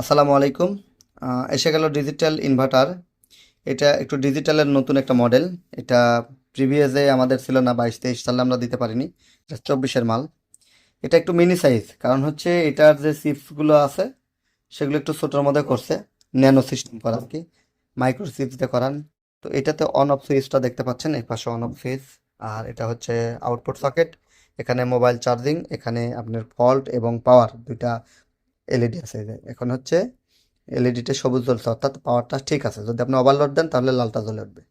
আসসালামু আলাইকুম। এসে গেল ডিজিটাল ইনভার্টার এটা একটু ডিজিটালের নতুন একটা মডেল এটা প্রিভিয়াসে আমাদের ছিল না, বাইশ, তেইশ সালে আমরা দিতে পারিনি। এটা চব্বিশের মাল। এটা একটু মিনি সাইজ কারণ হচ্ছে এটার যে চিপসগুলো আছে, সেগুলো একটু ছোটোর মধ্যে করছে। ন্যানো সিস্টেম করা আর কি। মাইক্রো চিপস দিয়ে করান। তো এটাতে অন অফ সুইচটা দেখতে পাচ্ছেন, এই পাশে অন অফ সুইচ আর এটা হচ্ছে আউটপুট সকেট এখানে মোবাইল চার্জিং এখানে আপনার ফল্ট এবং পাওয়ার দুইটা এলইডি আছে, এই যে। এখন হচ্ছে এলইডিতে সবুজ জ্বলছে, অর্থাৎ পাওয়ারটা ঠিক আছে। যদি আপনি ওভারলোড দেন, তাহলে লালটা জ্বলে উঠবে।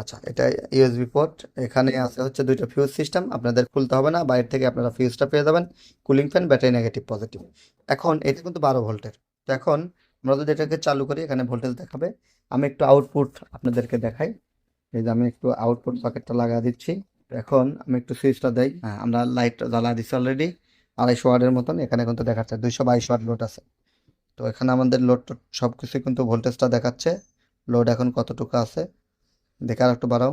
আচ্ছা এটা ইউএসবি পোর্ট এখানে আছে হচ্ছে দুইটা ফিউজ সিস্টেম আপনাদের খুলতে হবে না, বাইরে থেকে আপনারা ফিউজটা পেয়ে যাবেন cooling fan battery negative positive এখন এটা কিন্তু বারো ভোল্টের। তো এখন আমরা যদি এটাকে চালু করি, এখানে ভোল্টেজ দেখাবে। আমি একটু আউটপুট আপনাদেরকে দেখাই। এই যে আমি একটু আউটপুট সকেটটা লাগা দিচ্ছি। এখন আমি একটু সুইচটা দেই। হ্যাঁ আমরা লাইট জ্বালা দিচ্ছি অলরেডি আড়াইশো ওয়ার্ডের মতন, এখানে কিন্তু দেখাচ্ছে দুইশো বাইশ ওয়ার্ড লোড আছে। তো এখানে আমাদের লোড টোড সব কিছুই কিন্তু ভোল্টেজটা দেখাচ্ছে। লোড এখন কতটুকু আছে, দেখে আর একটু বাড়াও।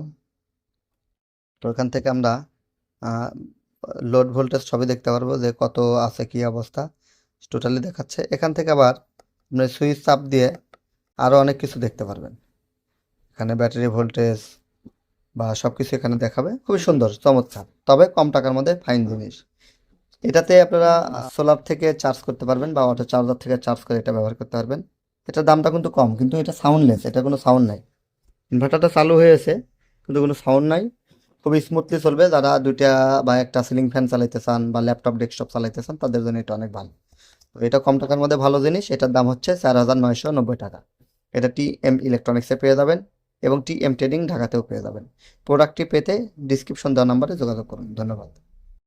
তো এখান থেকে আমরা লোড ভোল্টেজ সবই দেখতে পারব যে কত আছে কি অবস্থা। টোটালি দেখাচ্ছে। এখান থেকে আবার আপনি সুইচ চাপ দিয়ে আরও অনেক কিছু দেখতে পারবেন। এখানে ব্যাটারি ভোল্টেজ বা সব কিছু এখানে দেখাবে। খুবই সুন্দর, চমৎকার। তবে কম টাকার মধ্যে ফাইন জিনিস। এটাতে আপনারা সোলার থেকে চার্জ করতে পারবেন বা অটো চার্জার থেকে চার্জ করে এটা ব্যবহার করতে পারবেন। এটার দামটা কিন্তু কম, কিন্তু এটা সাউন্ডলেস এটা কোনো সাউন্ড নাই। ইনভার্টারটা চালু হয়েছে কিন্তু কোনো সাউন্ড নাই। খুবই স্মুথলি চলবে, যারা দুইটা বা একটা সিলিং ফ্যান চালাইতে চান বা ল্যাপটপ ডেস্কটপ চালাইতে চান, তাদের জন্য এটা অনেক ভালো। তো এটা কম টাকার মধ্যে ভালো জিনিস, এটার দাম হচ্ছে চার হাজার নয়শো নব্বই টাকা। এটা টি এম ইলেকট্রনিক্সে পেয়ে যাবেন এবং টি এম ট্রেডিং ঢাকাতেও পেয়ে যাবেন। প্রোডাক্টটি পেতে ডিসক্রিপশন দেওয়া নাম্বারে যোগাযোগ করুন। ধন্যবাদ।